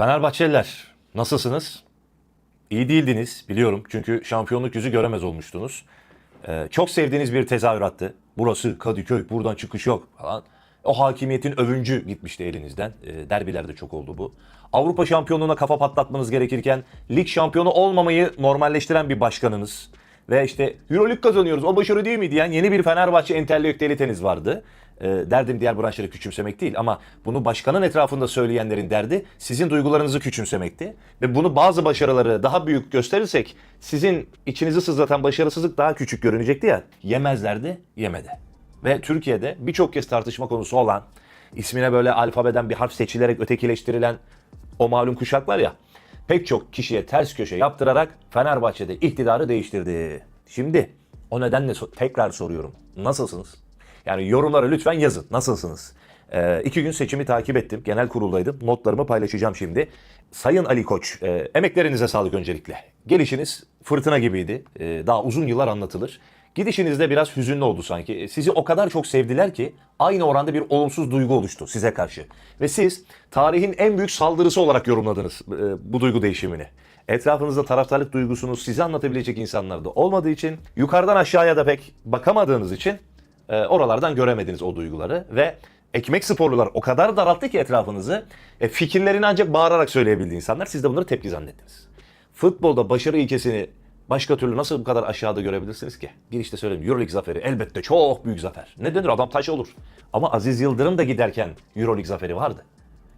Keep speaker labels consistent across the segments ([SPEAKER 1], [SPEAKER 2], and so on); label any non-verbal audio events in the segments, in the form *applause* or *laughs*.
[SPEAKER 1] Fenerbahçeliler nasılsınız? İyi değildiniz biliyorum çünkü şampiyonluk yüzü göremez olmuştunuz. Ee, çok sevdiğiniz bir tezahürattı. Burası Kadıköy, buradan çıkış yok falan. O hakimiyetin övüncü gitmişti elinizden. Ee, derbilerde çok oldu bu. Avrupa şampiyonluğuna kafa patlatmanız gerekirken lig şampiyonu olmamayı normalleştiren bir başkanınız. Ve işte Euroleague kazanıyoruz o başarı değil mi diyen yeni bir Fenerbahçe entelektüeliteniz vardı. Ee, derdim diğer branşları küçümsemek değil ama bunu başkanın etrafında söyleyenlerin derdi sizin duygularınızı küçümsemekti. Ve bunu bazı başarıları daha büyük gösterirsek sizin içinizi sızlatan başarısızlık daha küçük görünecekti ya. Yemezlerdi, yemedi. Ve Türkiye'de birçok kez tartışma konusu olan, ismine böyle alfabeden bir harf seçilerek ötekileştirilen o malum kuşak var ya, pek çok kişiye ters köşe yaptırarak Fenerbahçe'de iktidarı değiştirdi. Şimdi o nedenle so- tekrar soruyorum. Nasılsınız? Yani yorumlara lütfen yazın. Nasılsınız? Ee, iki gün seçimi takip ettim. Genel kuruldaydım. Notlarımı paylaşacağım şimdi. Sayın Ali Koç, e, emeklerinize sağlık öncelikle. Gelişiniz fırtına gibiydi. E, daha uzun yıllar anlatılır. Gidişiniz de biraz hüzünlü oldu sanki. E, Sizi o kadar çok sevdiler ki aynı oranda bir olumsuz duygu oluştu size karşı. Ve siz tarihin en büyük saldırısı olarak yorumladınız e, bu duygu değişimini. Etrafınızda taraftarlık duygusunuz sizi anlatabilecek insanlar da olmadığı için, yukarıdan aşağıya da pek bakamadığınız için e, oralardan göremediniz o duyguları ve ekmek sporlular o kadar daralttı ki etrafınızı fikirlerini ancak bağırarak söyleyebildi insanlar. Siz de bunları tepki zannettiniz. Futbolda başarı ilkesini başka türlü nasıl bu kadar aşağıda görebilirsiniz ki? Bir işte söyledim Euroleague zaferi elbette çok büyük zafer. Ne denir adam taş olur. Ama Aziz Yıldırım da giderken Euroleague zaferi vardı.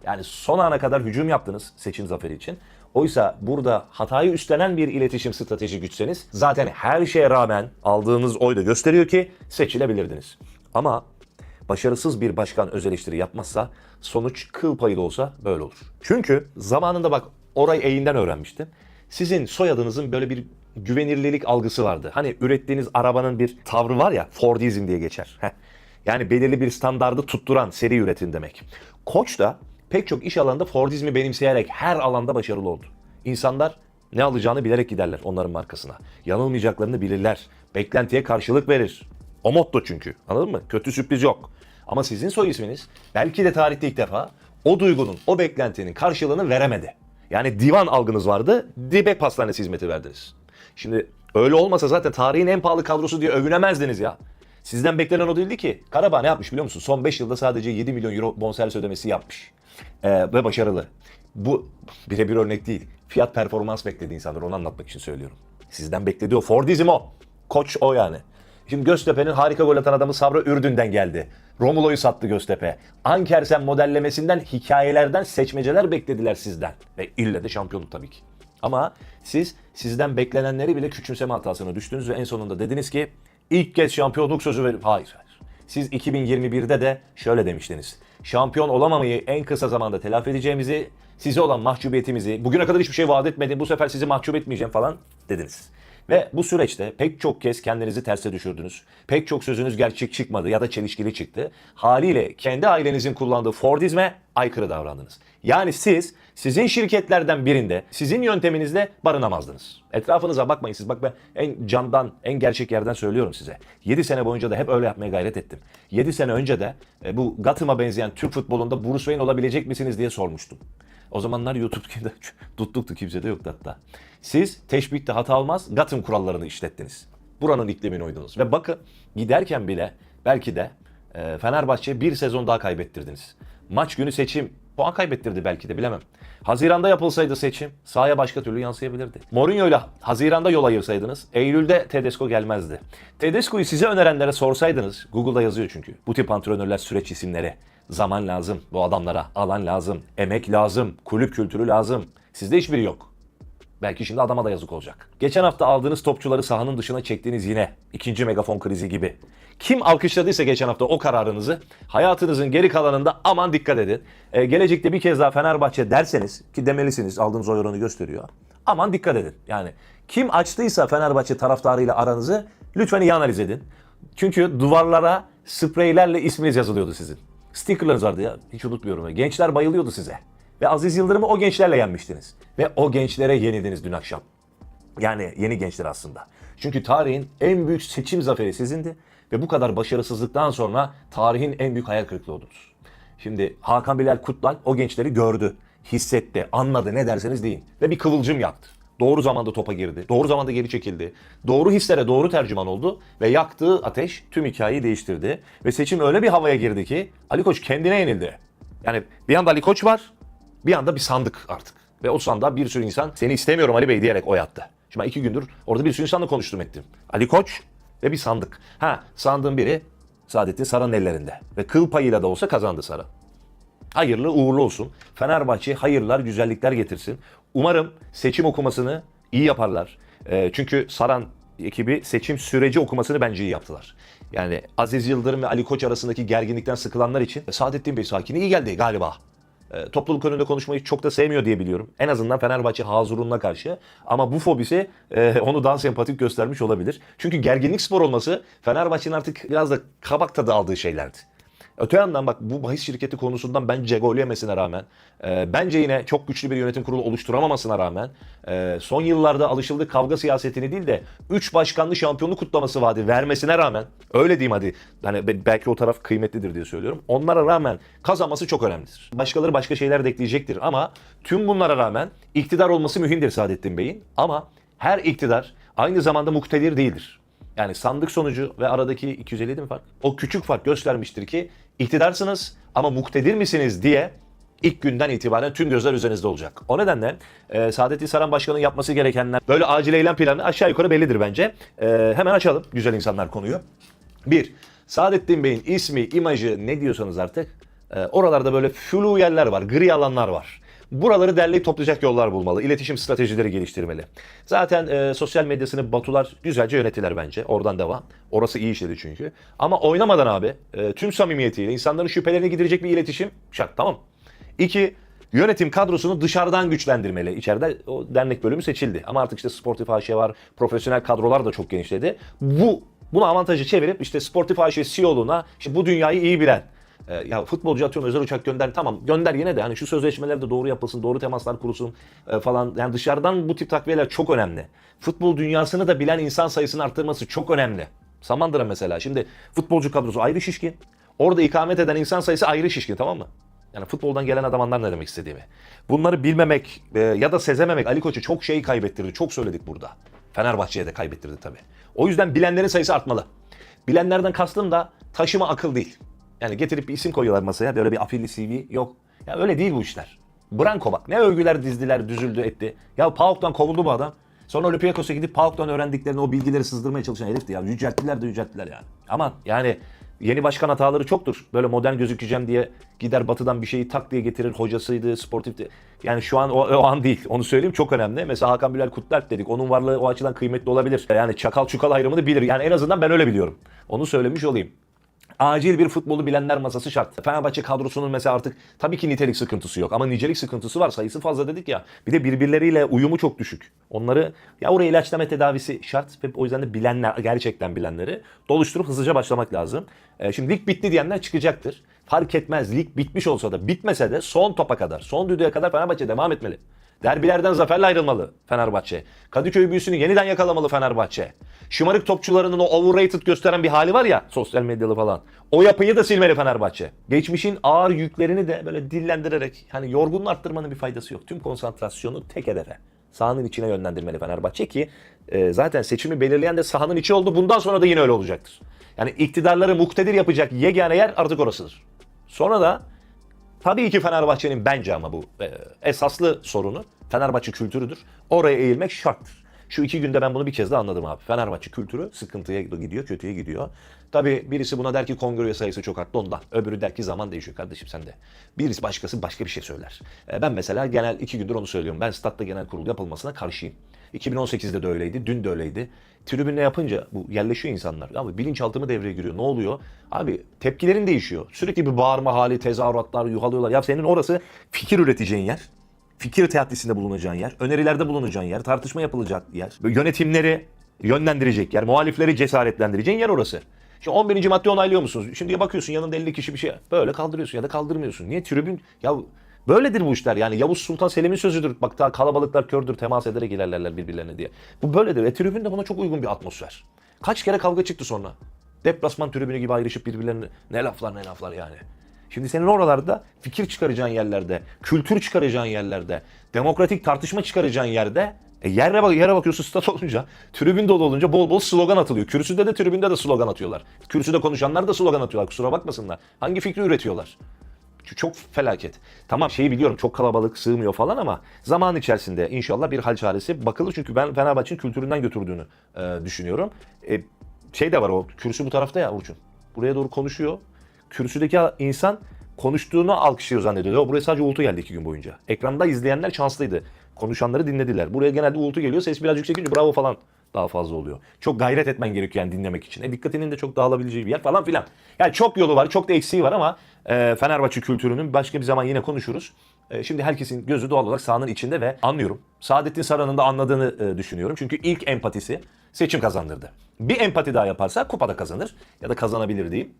[SPEAKER 1] Yani son ana kadar hücum yaptınız seçim zaferi için. Oysa burada hatayı üstlenen bir iletişim strateji güçseniz zaten her şeye rağmen aldığınız oy da gösteriyor ki seçilebilirdiniz. Ama başarısız bir başkan öz eleştiri yapmazsa sonuç kıl payı da olsa böyle olur. Çünkü zamanında bak Oray Eğin'den öğrenmiştim. Sizin soyadınızın böyle bir güvenirlilik algısı vardı. Hani ürettiğiniz arabanın bir tavrı var ya Fordizm diye geçer. Yani belirli bir standardı tutturan seri üretim demek. Koç da pek çok iş alanında Fordizmi benimseyerek her alanda başarılı oldu. İnsanlar ne alacağını bilerek giderler onların markasına. Yanılmayacaklarını bilirler. Beklentiye karşılık verir. O motto çünkü. Anladın mı? Kötü sürpriz yok. Ama sizin soy isminiz belki de tarihte ilk defa o duygunun, o beklentinin karşılığını veremedi. Yani divan algınız vardı, dibe pastanesi hizmeti verdiniz. Şimdi öyle olmasa zaten tarihin en pahalı kadrosu diye övünemezdiniz ya. Sizden beklenen o değildi ki. Karabağ ne yapmış biliyor musun? Son 5 yılda sadece 7 milyon euro bonservis ödemesi yapmış. Ee, ve başarılı. Bu birebir örnek değil. Fiyat performans bekledi insanlar. Onu anlatmak için söylüyorum. Sizden beklediği o. Fordizm o. Koç o yani. Şimdi Göztepe'nin harika gol atan adamı Sabra Ürdün'den geldi. Romulo'yu sattı Göztepe. Ankersen modellemesinden, hikayelerden seçmeceler beklediler sizden. Ve ille de şampiyonluk tabii ki. Ama siz sizden beklenenleri bile küçümseme hatasına düştünüz ve en sonunda dediniz ki ilk kez şampiyonluk sözü verip hayır. hayır. Siz 2021'de de şöyle demiştiniz. Şampiyon olamamayı en kısa zamanda telafi edeceğimizi, size olan mahcubiyetimizi, bugüne kadar hiçbir şey vaat etmedim, bu sefer sizi mahcup etmeyeceğim falan dediniz. Ve bu süreçte pek çok kez kendinizi terse düşürdünüz. Pek çok sözünüz gerçek çıkmadı ya da çelişkili çıktı. Haliyle kendi ailenizin kullandığı Fordizme aykırı davrandınız. Yani siz sizin şirketlerden birinde sizin yönteminizle barınamazdınız. Etrafınıza bakmayın siz. Bak ben en candan, en gerçek yerden söylüyorum size. 7 sene boyunca da hep öyle yapmaya gayret ettim. 7 sene önce de e, bu Gotham'a benzeyen Türk futbolunda Bruce Wayne olabilecek misiniz diye sormuştum. O zamanlar YouTube'da *laughs* tuttuktu kimse de yoktu hatta. Siz teşbihte hata olmaz Gotham kurallarını işlettiniz. Buranın iklimine uydunuz. Ve bakın giderken bile belki de e, Fenerbahçe'ye bir sezon daha kaybettirdiniz. Maç günü seçim puan kaybettirdi belki de bilemem. Haziranda yapılsaydı seçim sahaya başka türlü yansıyabilirdi. Mourinho'yla Haziranda yol ayırsaydınız Eylül'de Tedesco gelmezdi. Tedesco'yu size önerenlere sorsaydınız Google'da yazıyor çünkü. Bu tip antrenörler süreç isimleri. Zaman lazım bu adamlara. Alan lazım. Emek lazım. Kulüp kültürü lazım. Sizde hiçbiri yok. Belki şimdi adama da yazık olacak. Geçen hafta aldığınız topçuları sahanın dışına çektiğiniz yine ikinci megafon krizi gibi. Kim alkışladıysa geçen hafta o kararınızı hayatınızın geri kalanında aman dikkat edin. Ee, gelecekte bir kez daha Fenerbahçe derseniz ki demelisiniz aldığınız oy oranı gösteriyor. Aman dikkat edin. Yani kim açtıysa Fenerbahçe taraftarıyla aranızı lütfen iyi analiz edin. Çünkü duvarlara spreylerle isminiz yazılıyordu sizin. Stickerlarınız vardı ya hiç unutmuyorum. Gençler bayılıyordu size. Ve Aziz Yıldırım'ı o gençlerle yenmiştiniz. Ve o gençlere yenildiniz dün akşam. Yani yeni gençler aslında. Çünkü tarihin en büyük seçim zaferi sizindi. Ve bu kadar başarısızlıktan sonra tarihin en büyük hayal kırıklığı oldunuz. Şimdi Hakan Bilal Kutlay o gençleri gördü. hissetti, anladı ne derseniz deyin. Ve bir kıvılcım yaktı. Doğru zamanda topa girdi. Doğru zamanda geri çekildi. Doğru hislere doğru tercüman oldu. Ve yaktığı ateş tüm hikayeyi değiştirdi. Ve seçim öyle bir havaya girdi ki Ali Koç kendine yenildi. Yani bir anda Ali Koç var, bir anda bir sandık artık. Ve o sandığa bir sürü insan seni istemiyorum Ali Bey diyerek oy attı. Şimdi ben iki gündür orada bir sürü insanla konuştum ettim. Ali Koç ve bir sandık. Ha sandığın biri Saadettin Saran'ın ellerinde. Ve kıl payıyla da olsa kazandı Saran. Hayırlı uğurlu olsun. Fenerbahçe hayırlar, güzellikler getirsin. Umarım seçim okumasını iyi yaparlar. Ee, çünkü Saran ekibi seçim süreci okumasını bence iyi yaptılar. Yani Aziz Yıldırım ve Ali Koç arasındaki gerginlikten sıkılanlar için Saadettin Bey sakini iyi geldi galiba. E, topluluk önünde konuşmayı çok da sevmiyor diye biliyorum. En azından Fenerbahçe Hazurun'una karşı. Ama bu fobisi e, *laughs* onu daha sempatik göstermiş olabilir. Çünkü gerginlik spor olması Fenerbahçe'nin artık biraz da kabak tadı aldığı şeylerdi. Öte yandan bak bu bahis şirketi konusundan bence gol yemesine rağmen, e, bence yine çok güçlü bir yönetim kurulu oluşturamamasına rağmen, e, son yıllarda alışıldığı kavga siyasetini değil de 3 başkanlı şampiyonluk kutlaması vaadi vermesine rağmen, öyle diyeyim hadi, hani be- belki o taraf kıymetlidir diye söylüyorum. Onlara rağmen kazanması çok önemlidir. Başkaları başka şeyler de ekleyecektir ama tüm bunlara rağmen iktidar olması mühimdir Saadettin Bey'in. Ama her iktidar aynı zamanda muktedir değildir. Yani sandık sonucu ve aradaki 257 mi fark? O küçük fark göstermiştir ki iktidarsınız ama muktedir misiniz diye ilk günden itibaren tüm gözler üzerinizde olacak. O nedenle e, Saadettin Saran Başkan'ın yapması gerekenler böyle acil eylem planı aşağı yukarı bellidir bence. E, hemen açalım güzel insanlar konuyu. Bir, Saadettin Bey'in ismi, imajı ne diyorsanız artık e, oralarda böyle flu yerler var, gri alanlar var. Buraları derleyip toplayacak yollar bulmalı. İletişim stratejileri geliştirmeli. Zaten e, sosyal medyasını Batular güzelce yönettiler bence. Oradan devam. Orası iyi işledi çünkü. Ama oynamadan abi e, tüm samimiyetiyle insanların şüphelerini giderecek bir iletişim şart. Tamam. İki, yönetim kadrosunu dışarıdan güçlendirmeli. İçeride o dernek bölümü seçildi. Ama artık işte sportif AŞ var, profesyonel kadrolar da çok genişledi. Bu bunu avantajı çevirip işte sportif AŞ CEO'luğuna işte bu dünyayı iyi bilen, e, ya futbolcu atıyorum özel uçak gönder tamam gönder yine de hani şu sözleşmeler de doğru yapılsın doğru temaslar kurulsun e, falan yani dışarıdan bu tip takviyeler çok önemli. Futbol dünyasını da bilen insan sayısını arttırması çok önemli. Samandıra mesela şimdi futbolcu kadrosu ayrı şişkin. Orada ikamet eden insan sayısı ayrı şişkin tamam mı? Yani futboldan gelen adam anlar ne demek istediğimi. Bunları bilmemek e, ya da sezememek Ali Koç'u çok şey kaybettirdi. Çok söyledik burada. Fenerbahçe'ye de kaybettirdi tabii. O yüzden bilenlerin sayısı artmalı. Bilenlerden kastım da taşıma akıl değil. Yani getirip bir isim koyuyorlar masaya. Böyle bir afilli CV yok. Ya öyle değil bu işler. Branko bak. Ne övgüler dizdiler, düzüldü etti. Ya PAOK'tan kovuldu bu adam. Sonra Olympiakos'a gidip PAOK'tan öğrendiklerini o bilgileri sızdırmaya çalışan herifti ya. Yücelttiler de yücelttiler yani. Aman yani yeni başkan hataları çoktur. Böyle modern gözükeceğim diye gider batıdan bir şeyi tak diye getirir. Hocasıydı, sportifti. Yani şu an o, o an değil. Onu söyleyeyim çok önemli. Mesela Hakan Bilal Kutlark dedik. Onun varlığı o açıdan kıymetli olabilir. Yani çakal çukal ayrımını bilir. Yani en azından ben öyle biliyorum. Onu söylemiş olayım. Acil bir futbolu bilenler masası şart. Fenerbahçe kadrosunun mesela artık tabii ki nitelik sıkıntısı yok ama nicelik sıkıntısı var. Sayısı fazla dedik ya. Bir de birbirleriyle uyumu çok düşük. Onları ya oraya ilaçlama tedavisi şart ve o yüzden de bilenler gerçekten bilenleri doluşturup hızlıca başlamak lazım. Ee, şimdi lig bitti diyenler çıkacaktır. Fark etmez lig bitmiş olsa da bitmese de son topa kadar, son düdüğe kadar Fenerbahçe devam etmeli. Derbilerden zaferle ayrılmalı Fenerbahçe. Kadıköy büyüsünü yeniden yakalamalı Fenerbahçe. Şımarık topçularının o overrated gösteren bir hali var ya sosyal medyalı falan. O yapıyı da silmeli Fenerbahçe. Geçmişin ağır yüklerini de böyle dillendirerek hani yorgunluğu arttırmanın bir faydası yok. Tüm konsantrasyonu tek hedefe. Sahanın içine yönlendirmeli Fenerbahçe ki e, zaten seçimi belirleyen de sahanın içi oldu. Bundan sonra da yine öyle olacaktır. Yani iktidarları muktedir yapacak yegane yer artık orasıdır. Sonra da Tabii ki Fenerbahçe'nin bence ama bu e, esaslı sorunu Fenerbahçe kültürüdür. Oraya eğilmek şarttır. Şu iki günde ben bunu bir kez daha anladım abi. Fenerbahçe kültürü sıkıntıya gidiyor, kötüye gidiyor. Tabii birisi buna der ki kongre sayısı çok arttı ondan. Öbürü der ki zaman değişiyor kardeşim sen de. Birisi başkası başka bir şey söyler. E, ben mesela genel iki gündür onu söylüyorum. Ben statta genel kurul yapılmasına karşıyım. 2018'de de öyleydi, dün de öyleydi. Tribünle yapınca bu yerleşiyor insanlar. Abi bilinçaltı mı devreye giriyor? Ne oluyor? Abi tepkilerin değişiyor. Sürekli bir bağırma hali, tezahüratlar, yuhalıyorlar. Ya senin orası fikir üreteceğin yer. Fikir teatisinde bulunacağın yer. Önerilerde bulunacağın yer. Tartışma yapılacak yer. Yönetimleri yönlendirecek yer. Muhalifleri cesaretlendireceğin yer orası. Şimdi 11. madde onaylıyor musunuz? Şimdi bakıyorsun yanında 50 kişi bir şey böyle kaldırıyorsun ya da kaldırmıyorsun. Niye tribün ya böyledir bu işler yani Yavuz Sultan Selim'in sözüdür. Bak daha kalabalıklar kördür temas ederek ilerlerler birbirlerine diye. Bu böyledir. E tribün de buna çok uygun bir atmosfer. Kaç kere kavga çıktı sonra. Deplasman tribünü gibi ayrışıp birbirlerine ne laflar ne laflar yani. Şimdi senin oralarda fikir çıkaracağın yerlerde, kültür çıkaracağın yerlerde, demokratik tartışma çıkaracağın yerde e yere, bak, yere bakıyorsun stat *laughs* olunca, tribün dolu olunca bol bol slogan atılıyor. Kürsüde de tribünde de slogan atıyorlar. Kürsüde konuşanlar da slogan atıyorlar kusura bakmasınlar. Hangi fikri üretiyorlar? Çok felaket. Tamam şeyi biliyorum çok kalabalık sığmıyor falan ama zaman içerisinde inşallah bir hal çaresi bakılır. Çünkü ben Fenerbahçe'nin kültüründen götürdüğünü e, düşünüyorum. E, şey de var o kürsü bu tarafta ya Orçun. Buraya doğru konuşuyor. Kürsüdeki insan konuştuğunu alkışlıyor zannediyor. Yo, buraya sadece uğultu geldi iki gün boyunca. Ekranda izleyenler şanslıydı. Konuşanları dinlediler. Buraya genelde uğultu geliyor. Ses biraz yükselince bravo falan daha fazla oluyor. Çok gayret etmen gerekiyor yani dinlemek için. E, dikkatinin de çok dağılabileceği bir yer falan filan. Yani çok yolu var, çok da eksiği var ama e, Fenerbahçe kültürünün başka bir zaman yine konuşuruz. E, şimdi herkesin gözü doğal olarak sahanın içinde ve anlıyorum. Saadettin Saran'ın da anladığını e, düşünüyorum. Çünkü ilk empatisi seçim kazandırdı. Bir empati daha yaparsa kupada kazanır ya da kazanabilir diyeyim.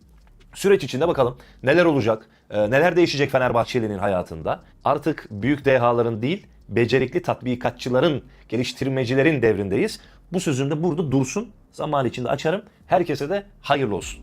[SPEAKER 1] Süreç içinde bakalım neler olacak, e, neler değişecek Fenerbahçeli'nin hayatında. Artık büyük dehaların değil, becerikli tatbikatçıların, geliştirmecilerin devrindeyiz. Bu sözüm de burada dursun. Zaman içinde açarım. Herkese de hayırlı olsun.